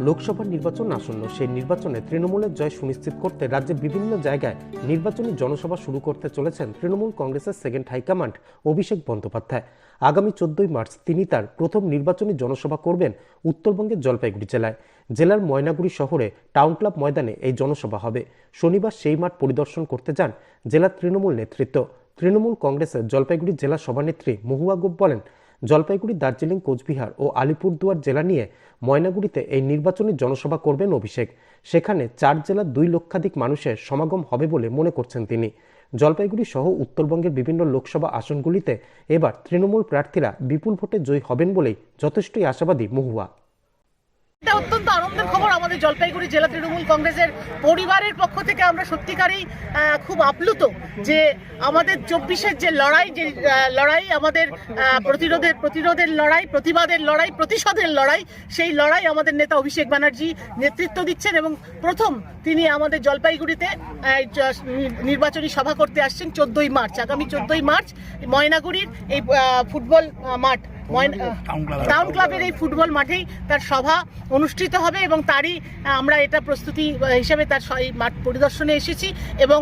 লোকসভা নির্বাচন আসন্ন। সেই নির্বাচনে তৃণমূলের জয় সুনিশ্চিত করতে রাজ্যের বিভিন্ন জায়গায় নির্বাচনী জনসভা শুরু করতে চলেছেন তৃণমূল কংগ্রেসের সেকেন্ড হাইকমান্ড অভিষেক বন্দ্যোপাধ্যায়। আগামী চোদ্দই মার্চ তিনি তার প্রথম নির্বাচনী জনসভা করবেন উত্তরবঙ্গের জলপাইগুড়ি জেলায়। জেলার ময়নাগুড়ি শহরে টাউন ক্লাব ময়দানে এই জনসভা হবে। শনিবার সেই মাঠ পরিদর্শন করতে যান জেলার তৃণমূল নেতৃত্ব। তৃণমূল কংগ্রেসের জলপাইগুড়ি জেলা সভানেত্রী মহুয়া গোপ বলেন জলপাইগুড়ি, দার্জিলিং, কোচবিহার ও আলিপুরদুয়ার জেলা নিয়ে ময়নাগুড়িতে এই নির্বাচনী জনসভা করবেন অভিষেক। সেখানে চার জেলার দুই লক্ষাধিক মানুষের সমাগম হবে বলে মনে করছেন তিনি। জলপাইগুড়ি সহ উত্তরবঙ্গের বিভিন্ন লোকসভা আসনগুলিতে এবার তৃণমূল প্রার্থীরা বিপুল ভোটে জয়ী হবেন বলেই যথেষ্টই আশাবাদী মহুয়া। অত্যন্ত আমাদের জলপাইগুড়ি জেলা তৃণমূল কংগ্রেসের পরিবারের পক্ষ থেকে আমরা সত্যিকারেই খুব আপ্লুত যে আমাদের চব্বিশের যে লড়াই যে লড়াই আমাদের প্রতিরোধের প্রতিরোধের লড়াই, প্রতিবাদের লড়াই, প্রতিশোধের লড়াই, সেই লড়াই আমাদের নেতা অভিষেক ব্যানার্জি নেতৃত্ব দিচ্ছেন এবং প্রথম তিনি আমাদের জলপাইগুড়িতে নির্বাচনী সভা করতে আসছেন চোদ্দই মার্চ, আগামী চোদ্দই মার্চ ময়নাগুড়ির এই ফুটবল মাঠ। টাউন ক্লাবের এই ফুটবল মাঠেই তার সভা অনুষ্ঠিত হবে এবং তারই আমরা এটা প্রস্তুতি হিসাবে তার মাঠ পরিদর্শনে এসেছি এবং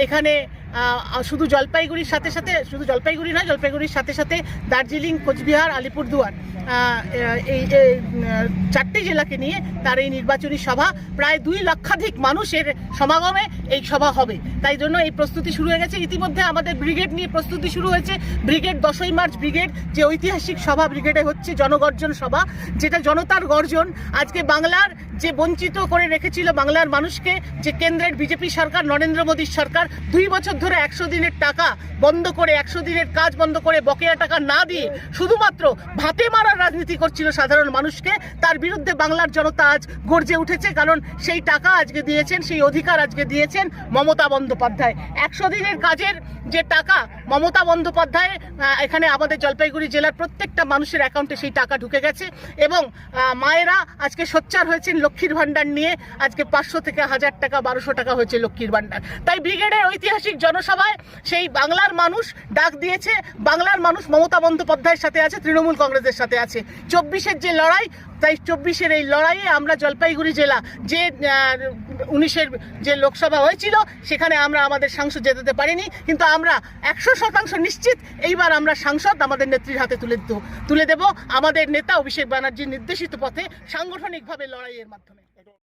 এখানে শুধু জলপাইগুড়ির সাথে সাথে, শুধু জলপাইগুড়ি নয়, জলপাইগুড়ির সাথে সাথে দার্জিলিং, কোচবিহার, আলিপুরদুয়ার এই চারটি জেলাকে নিয়ে তার এই নির্বাচনী সভা, প্রায় দুই লক্ষাধিক মানুষের সমাগমে এই সভা হবে। তাই জন্য এই প্রস্তুতি শুরু হয়ে গেছে। ইতিমধ্যে আমাদের ব্রিগেড নিয়ে প্রস্তুতি শুরু হয়েছে। ব্রিগেড দশই মার্চ ব্রিগেড, যে ঐতিহাসিক সভা ব্রিগেডে হচ্ছে জনগর্জন সভা, যেটা জনতার গর্জন। আজকে বাংলার যে বঞ্চিত করে রেখেছিল বাংলার মানুষকে, যে কেন্দ্রের বিজেপি সরকার, নরেন্দ্র মোদীর সরকার, দুই বছর ধরে একশো দিনের টাকা বন্ধ করে, একশো দিনের কাজ বন্ধ করে, বকেয়া টাকা না দিয়ে শুধুমাত্র ভাতে মারার রাজনীতি করছিল সাধারণ মানুষকে, তার বিরুদ্ধে বাংলার জনতা আজ গর্জে উঠেছে, কারণ সেই টাকা আজকে দিয়েছেন, সেই অধিকার আজকে দিয়েছেন মমতা বন্দ্যোপাধ্যায়। একশো দিনের কাজের যে টাকা মমতা বন্দ্যোপাধ্যায় এখানে আমাদের জলপাইগুড়ি জেলার প্রত্যেকটা মানুষের অ্যাকাউন্টে সেই টাকা ঢুকে গেছে এবং মায়েরা আজকে সোচ্চার হয়েছেন লক্ষ্মীর ভাণ্ডার নিয়ে, আজকে পাঁচশো থেকে হাজার টাকা, বারোশো টাকা হয়েছে লক্ষ্মীর ভাণ্ডার। তাই ব্রিগেডের ঐতিহাসিক জনসভায় সেই বাংলার মানুষ ডাক দিয়েছে, বাংলার মানুষ মমতা বন্দ্যোপাধ্যায়ের সাথে আছে, তৃণমূল কংগ্রেসের সাথে আছে। চব্বিশের যে লড়াই, তাই চব্বিশের এই লড়াইয়ে আমরা জলপাইগুড়ি জেলা যে উনিশের যে লোকসভা হয়েছিল, সেখানে আমরা আমাদের সাংসদ যেতে পারিনি, কিন্তু আমরা একশো শতাংশ নিশ্চিত এইবার আমরা সাংসদ আমাদের নেত্রীর হাতে তুলে তুলে দেব। আমাদের নেতা অভিষেক ব্যানার্জির নির্দেশিত পথে সাংগঠনিকভাবে লড়াইয়ের মাধ্যমে।